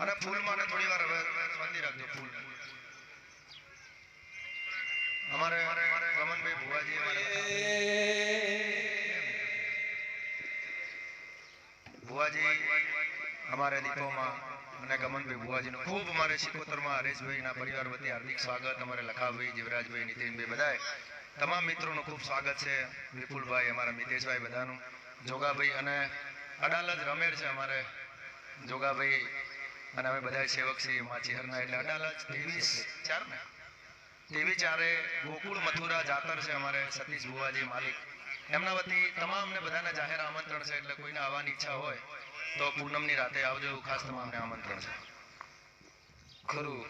અને ફૂલ માટે થોડી વાર હવે શાંતિ રાખજો ફૂલ. અમારે રમણભાઈ ભુવાજી ભુવાજી. અમારે દીપોમાં અને ગમનભાઈ ભુવાજીનું ખૂબ અમારે શિકોતરમાં હરેશભાઈના પરિવાર વતી હાર્દિક સ્વાગત. અમારે લખાભાઈ જીવરાજભાઈ નીતિનભાઈ બધાએ તમામ મિત્રોનું ખૂબ સ્વાગત છે. વિપુલભાઈ અમારા મિતેશભાઈ બધાનું જોગાભાઈ અને અડાલજ રમેર છે અમારે, જોગાભાઈ અને અમે બધા સેવક છીએ માછીહરના એટલે અડાલજ ત્રેવીસ ચાર ને? ત્રેવીસ ચારે, ગોકુળ મથુરા જાતર છે અમારે, સતીશ ભુવાજી માલિક. એમના વતી તમામને બધાને જાહેર આમંત્રણ છે, એટલે કોઈને આવવાની ઈચ્છા હોય તો પૂનમની રાતે આવજો એવું ખાસ તમામને આમંત્રણ છે. ખરું.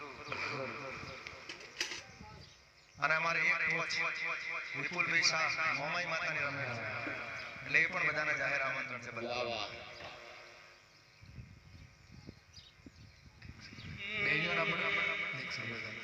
અને અમારે એક કોચ, વિપુલભાઈ શાહ, મોમાઈ માતાની રમે છે. એટલે એ પણ બધાને જાહેર આમંત્રણ છે બધા વાહ. બેજો એક સમય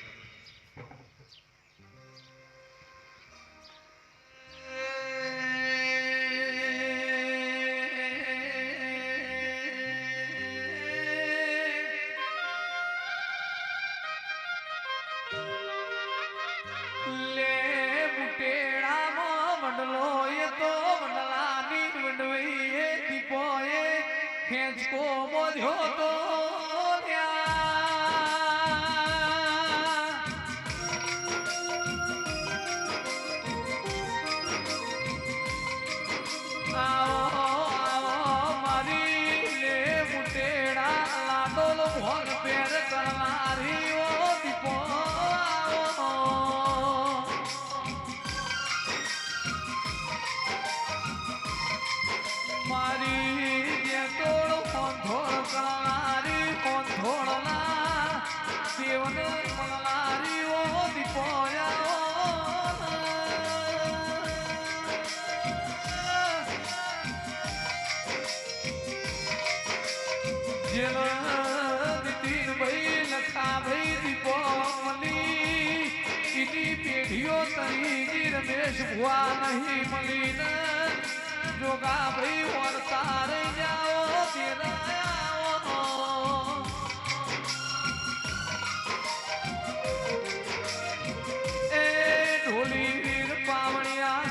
ખેંચકો બોધ્યો તો ભોગ પેર કરનારી નીતિન ભાઈ લખા ભાઈ દીપો મની ઇની પેઢીઓ તરી રમેશ ભુવા નહીં મળી ને જોગા ભાઈ વરતા રહી જાઓ તેરા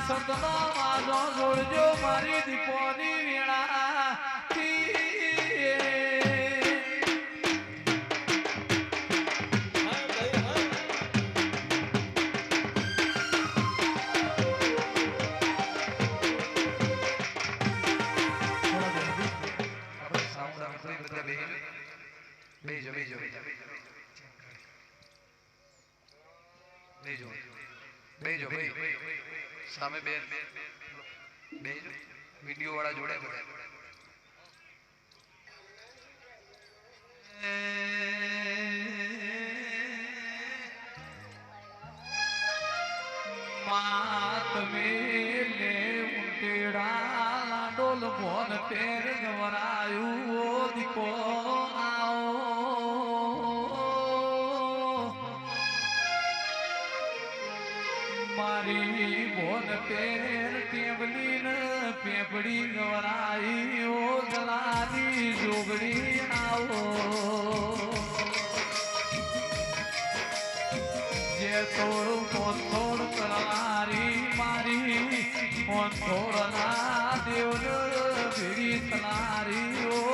સતનો વાજો જોડજો મારી દીપોની બેહી બેહી સામે બે બેહી વિડિયો વાળા જોડે બધા મારી ભોન પેર ટેબલી ને પેપડી ગવરાઈ, ઓ જલાની જોગડી આવો જે તોડ કોથોડ કરનારી મારી કોથોડના દેવ ભીડી તનારી ઓ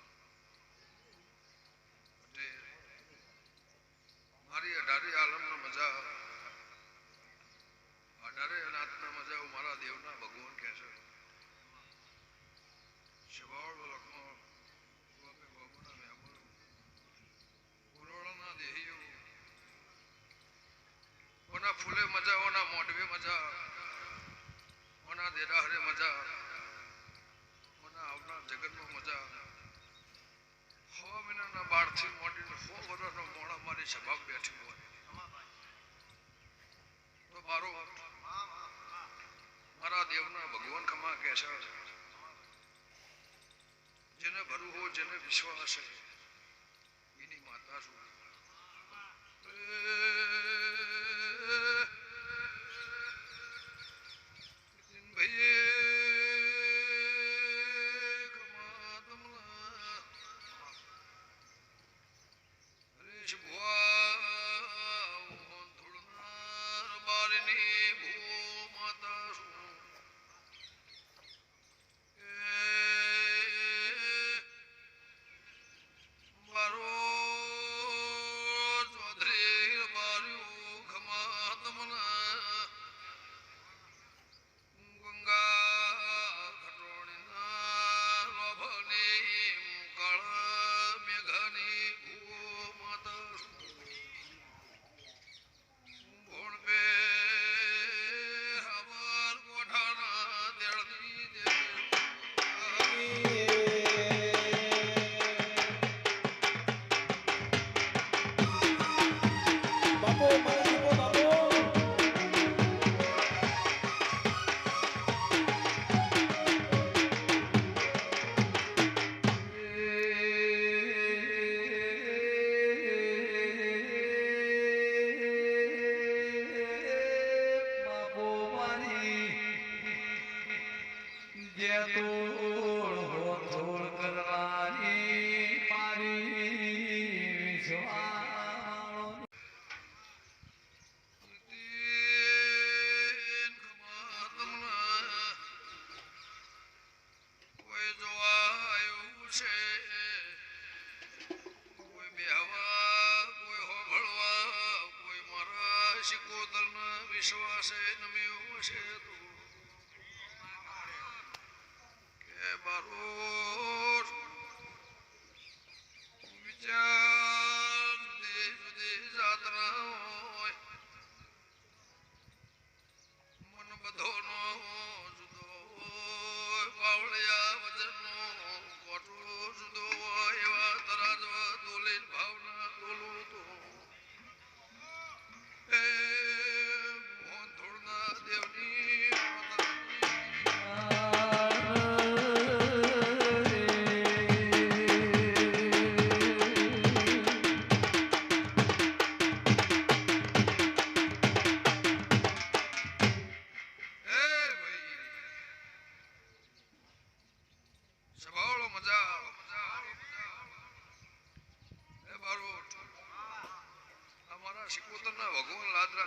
બેસાડે જેને ભરવું હોય જેને વિશ્વાસ છે વિશ્વાસે નમ્યો છે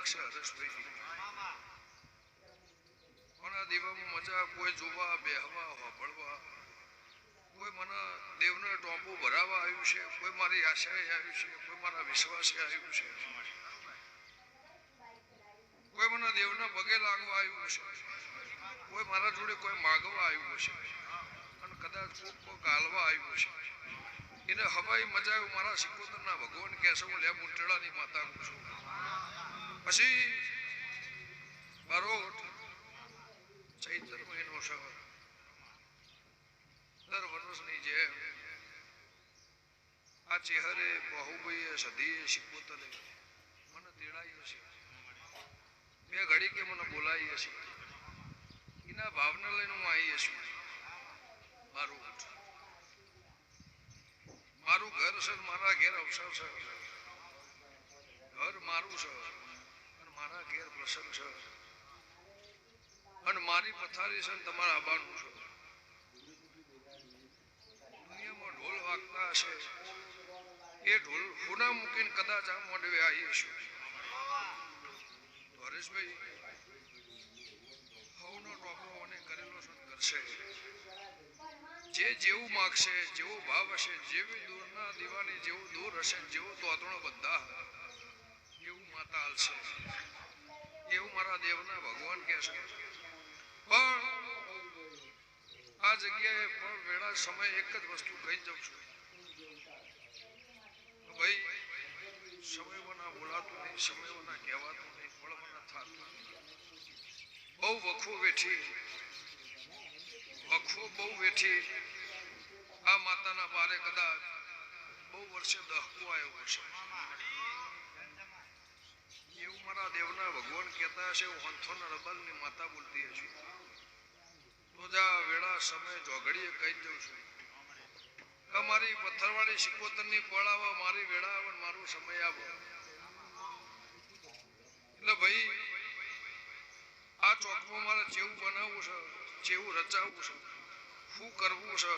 કોઈ મને દેવને પગે લાગવા આવ્યું છે, કોઈ મારા જોડે કોઈ માગવા આવ્યું છે. અને કદાચ કોક કોક હાલવા આવ્યું છે. એને હવાઈ મજા આવ્યું મારા સિકોતરના ભગવાન કહેશે, હું લે મુંટડાની માતા છું. પછી બારોટ ચૈત્ર મહિનો છે. દર વર્ષની જેમ આ ચેહરે બાહુભાઈએ સધીએ સિકોતરે મને તેડાયું છે. બે ઘડી કે મને બોલાવીએ છે. એના ભાવને લઈને હું આવીએ છું. મારું મારું ઘર છે મારા ઘેર અવસર છે ઘર મારું છે મારા ઘેર પ્રસંગ છે. અને મારી પથારી છે તમારા આબાનું છે. દુનિયામાં ઢોલ વાગતા હશે. એ ઢોલ ખૂના મૂકીને કદાચ આ મોડવે આવીએ છું હરેશભાઈ, હવનો ટોપો અને કરેલો છે કરશે જે જેવું માગશે, જેવો ભાવ હશે, જેવી દૂરના દીવાની જેવું દૂર હશે, જેવું તોતણો બધા એવું માતા એવું મારા દેવના ભગવાન કહે છે. પણ આ જગ્યાએ પણ વેળા સમય એક જ વસ્તુ કહી જાઉં છું. ભાઈ સમયમાં બોલાતું નહીં સમયમાં કહેવાતું નહીં ફળમાં થતું બહુ વખો વેઠી વખો બહુ વેઠી આ માતાના પારે કદાચ બહુ વર્ષે દહકો આવ્યો હશે એવું મારા દેવના કહેતા હશે હું હંથોના માતા બોલતી હશે. તો જા વેળા, સમય જોગડીએ કહી દઉં છું. મારી પથ્થરવાળી સિકોતરની પળ આવે, મારી વેળા આવે, મારો સમય આવે. એટલે ભાઈ, આ ચોકમાં મારે જેવું બનાવવું છે જેવું રચાવવું છે, શું કરવું છે?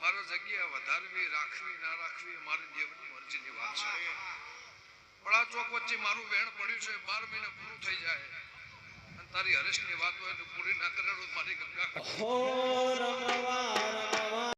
મારે જગ્યા વધારવી, રાખવી, ના રાખવી, મારી દેવની મરજીની વાત છે. વડા ચોક વચ્ચે મારું વેણ પડ્યું છે, બાર મહિને પૂરું થઈ જાય. અને તારી હરેશની વાત હોય તો પૂરી ના કરે મારી ગંગા.